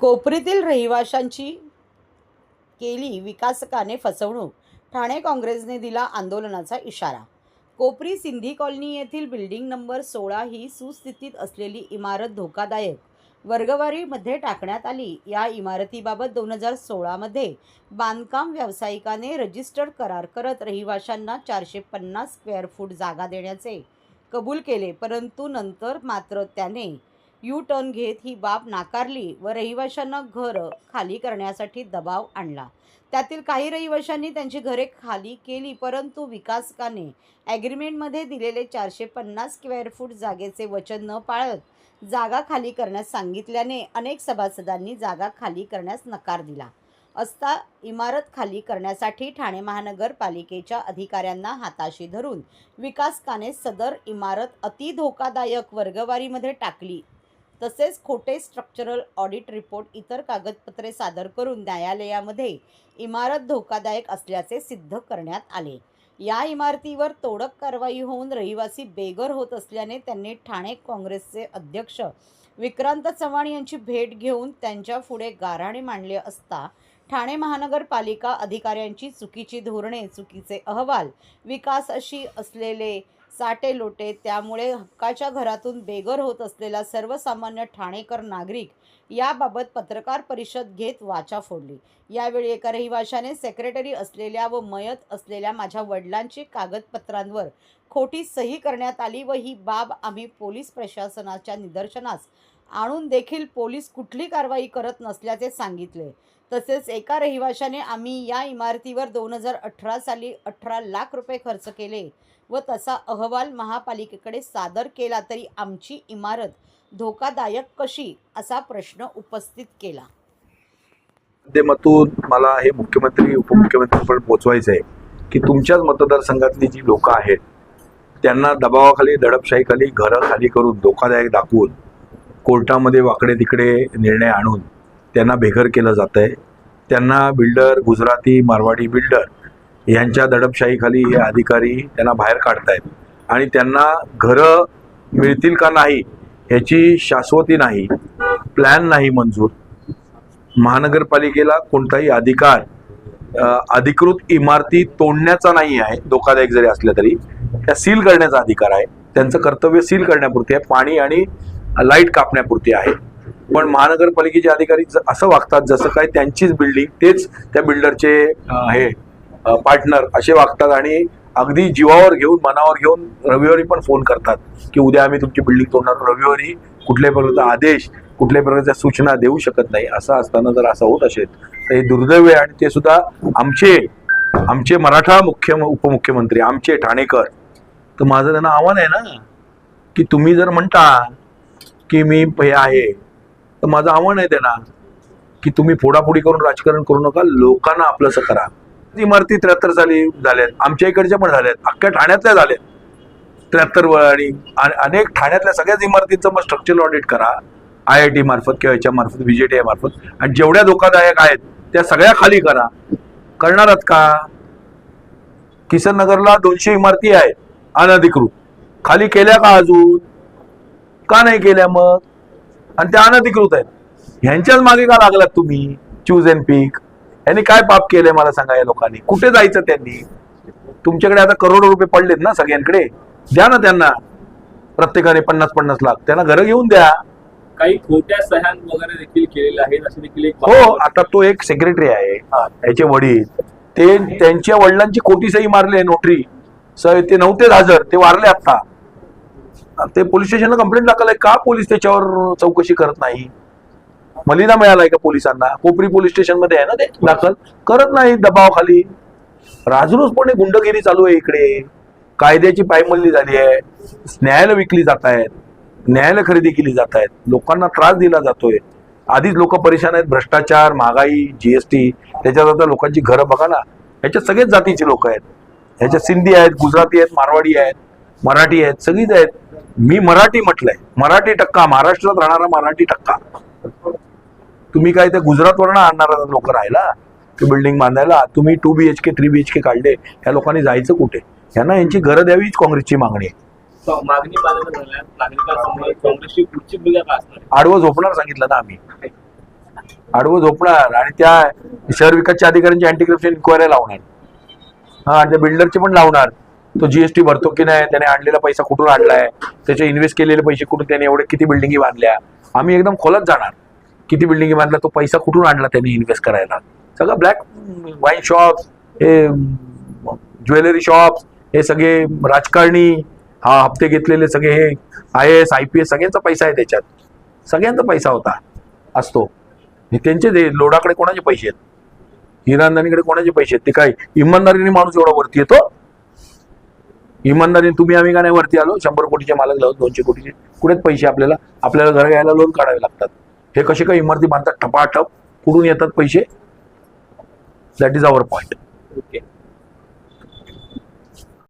कोपरीतील रहिवाशांची केली विकासकाने फसवणूक. ठाणे काँग्रेसने दिला आंदोलनाचा इशारा. कोपरी सिंधी कॉलनी येथील बिल्डिंग नंबर सोळा ही सुस्थितीत असलेली इमारत धोकादायक. वर्गवारीमध्ये टाकण्यात आली. या इमारतीबाबत दोन हजार सोळामध्ये बांधकाम व्यावसायिकाने रजिस्टर्ड करार करत रहिवाशांना चारशे पन्नास स्क्वेअर फूट जागा देण्याचे कबूल केले. परंतु नंतर मात्र त्याने यू टर्न घेत ही बाब नाकारली व रहिवाशांना घरं खाली करण्यासाठी दबाव आणला. त्यातील काही रहिवाशांनी त्यांची घरे खाली केली परंतु विकासकाने ॲग्रीमेंटमध्ये दिलेले चारशे पन्नास स्क्वेअर फूट जागेचे वचन न पाळत जागा खाली करण्यास सांगितल्याने अनेक सभासदांनी जागा खाली करण्यास नकार दिला. असता इमारत खाली करण्यासाठी ठाणे महानगरपालिकेच्या अधिकाऱ्यांना हाताशी धरून विकासकाने सदर इमारत अति धोकादायक वर्गवारीमध्ये टाकली तसेच खोटे स्ट्रक्चरल ऑडिट रिपोर्ट इतर कागदपत्रे सादर करून न्यायालयामध्ये इमारत धोकादायक असल्याचे सिद्ध करण्यात आले. या इमारतीवर तोडक कारवाई होऊन रहिवासी बेघर होत असल्याने त्यांनी ठाणे काँग्रेसचे अध्यक्ष विक्रांत चव्हाण यांची भेट घेऊन त्यांच्या पुढे गाराणे मांडले असता ठाणे महानगरपालिका अधिकाऱ्यांची चुकीची धोरणे चुकीचे अहवाल विकास अशी असलेले चाटे लोटे त्यामुळे हक्काच्या घरातून बेघर होत असलेला सर्वसामान्य ठाणेकर नागरिक याबाबत पत्रकार परिषद घेत वाचा फोडली. यावेळी एका रहिवाशाने सेक्रेटरी असलेल्या व मयत असलेल्या माझ्या वडिलांची कागदपत्रांवर खोटी सही करण्यात आली व ही बाब आम्ही पोलीस प्रशासनाच्या निदर्शनास आणून देखील पोलीस कुठली कारवाई करत नसल्याचे सांगितले. तसेच एका रहिवाशाने आम्ही या इमारतीवर दोन हजार अठरा साली अठरा लाख रुपये खर्च केले व तसा अहवाल महापालिकेकडे सादर केला तरी आमची इमारत धोकादायक कशी असा प्रश्न उपस्थित केला. माध्यमातून मला हे मुख्यमंत्री उपमुख्यमंत्रीपर्यंत पोचवायचं आहे की तुमच्याच मतदारसंघातली जी लोक आहेत त्यांना दबावाखाली दडपशाहीखाली घरं खाली करून धोकादायक दाखवून कोर्टामध्ये वाकडे तिकडे निर्णय आणून त्यांना बेघर केलं जात आहे त्यांना बिल्डर गुजराती मारवाडी बिल्डर यांच्या दडपशाहीखाली हे अधिकारी त्यांना बाहेर काढतायत. आणि त्यांना घरं मिळतील का नाही ह्याची शाश्वती नाही प्लॅन नाही मंजूर. महानगरपालिकेला कोणताही अधिकार अधिकृत इमारती तोडण्याचा नाही आहे धोकादायक जरी असल्या तरी. त्या सील करण्याचा अधिकार आहे. त्यांचं कर्तव्य सील करण्यापुरती आहे. पाणी आणि लाइट कापण्यापुरती आहे. पण महानगरपालिकेचे अधिकारी असं वागतात जसं काय त्यांचीच बिल्डिंग तेच त्या बिल्डरचे हे. पार्टनर असे वागतात आणि अगदी जीवावर घेऊन मनावर घेऊन रविवारी पण फोन करतात की उद्या आम्ही तुमची बिल्डिंग तोडणार. रविवारी कुठल्याही प्रकारचा आदेश कुठल्याही प्रकारच्या सूचना देऊ शकत नाही. असं असताना जर असं होत असेल तर हे दुर्दैव आहे आणि ते सुद्धा आमचे आमचे मराठा मुख्य उपमुख्यमंत्री आमचे ठाणेकर. तर माझं त्यांना आव्हान आहे ना की तुम्ही जर म्हणता की मी हे आहे तर माझं आव्हान आहे त्यांना की तुम्ही फोडाफोडी करून राजकारण करू नका लोकांना आपलंसं करा. इमारती त्र्याहत्तर साली झाल्यात आमच्या इकडच्या पण झाल्यात अख्ख्या ठाण्यातल्या झाल्यात. त्र्याहत्तर व आणि अनेक ठाण्यातल्या सगळ्याच इमारतींचं मग स्ट्रक्चरल ऑडिट करा. आय आय टी मार्फत किंवा याच्या मार्फत व्हीजेटीआय मार्फत. आणि जेवढ्या धोकादायक आहेत त्या सगळ्या खाली करा. करणारच का? किसन नगरला दोनशे इमारती आहेत अनधिकृत. खाली केल्या का अजून? का नाही केल्या मग? आणि त्या अनधिकृत आहेत. ह्यांच्याच मागे का लागलात तुम्ही? चूज अँड पीक यांनी काय पाप केलंय मला सांगा या लोकांनी? कुठे जायचं त्यांनी? तुमच्याकडे आता करोडो रुपये पडलेत ना सगळ्यांकडे? द्या ना त्यांना. प्रत्येकाने पन्नास पन्नास लाख. त्यांना घरं घेऊन द्या. काही खोट्या सह्या वगैरे देखील केलेल्या आहेत असे देखील एक हो आता तो एक सेक्रेटरी आहे. याचे वडील. ते त्यांच्या वडिलांची खोटी सही मारली आहे नोटरी. स ते नव्हतेच हजर ते वारले आता. ते पोलीस स्टेशनला कंप्लेंट दाखल आहे. का पोलीस त्याच्यावर चौकशी करत नाही? मलिदा मिळालाय का पोलिसांना? कोपरी पोलीस स्टेशनमध्ये आहे ना ते दाखल? करत नाही दबावाखाली. राजरोसपणे गुंडगिरी चालू आहे इकडे. कायद्याची पायमल्ली झाली आहे. न्यायालय विकली जात आहेत. न्यायालय खरेदी केली जात आहेत. लोकांना त्रास दिला जातोय. आधीच लोक परेशान आहेत. भ्रष्टाचार महागाई जीएसटी त्याच्यात आता लोकांची घरं बघा ना. ह्याच्यात सगळेच जातीचे लोक आहेत. ह्याच्यात सिंधी आहेत गुजराती आहेत मारवाडी आहेत मराठी आहेत सगळीच आहेत. मी मराठी म्हटलंय. मराठी टक्का. महाराष्ट्रात राहणारा मराठी टक्का. तुम्ही काय ते गुजरातवरनं आणणारा लोक राहिला ते बिल्डिंग बांधायला? तुम्ही two B H K three B H K काढले. ह्या लोकांनी जायचं कुठे? यांना यांची घरं द्यावी हीच काँग्रेसची मागणी आहे? आडवं झोपणार सांगितलं ना आम्ही. आडवं झोपणार. आणि त्या शहर विकासच्या अधिकाऱ्यांची अँटी करप्शन इन्क्वायरी लावणार. हा आणि त्या बिल्डरची पण लावणार. तो जीएसटी भरतो की नाही त्याने आणलेला पैसा कुठून आणलाय त्याचे इन्व्हेस्ट केलेले पैसे कुठून त्याने एवढे किती बिल्डिंगी बांधल्या आम्ही एकदम खोलत जाणार. किती बिल्डिंगी बांधल्या तो पैसा कुठून आणला त्यांनी इन्व्हेस्ट करायला? सगळं ब्लॅक वाईन शॉप्स हे ज्वेलरी शॉप्स हे सगळे राजकारणी हा हप्ते घेतलेले सगळे हे I S I P S सगळ्यांचा पैसा आहे त्याच्यात. सगळ्यांचा पैसा होता असतो. त्यांचे ते लोडाकडे कोणाचे पैसे आहेत? इराणदानीकडे कोणाचे पैसे आहेत? ते काय इमानदारीने माणूस एवढा वरती येतो? इमानदारीने तुम्ही आम्ही का नाही वरती आलो? शंभर कोटीचे मालक लावून दोनशे कोटीचे. कुठेच पैसे आपल्याला आपल्याला घर घ्यायला लोन काढावे लागतात. हे कसे काय इमारती बांधतात ठपाठप कुठून येतात पैसे? That is our point okay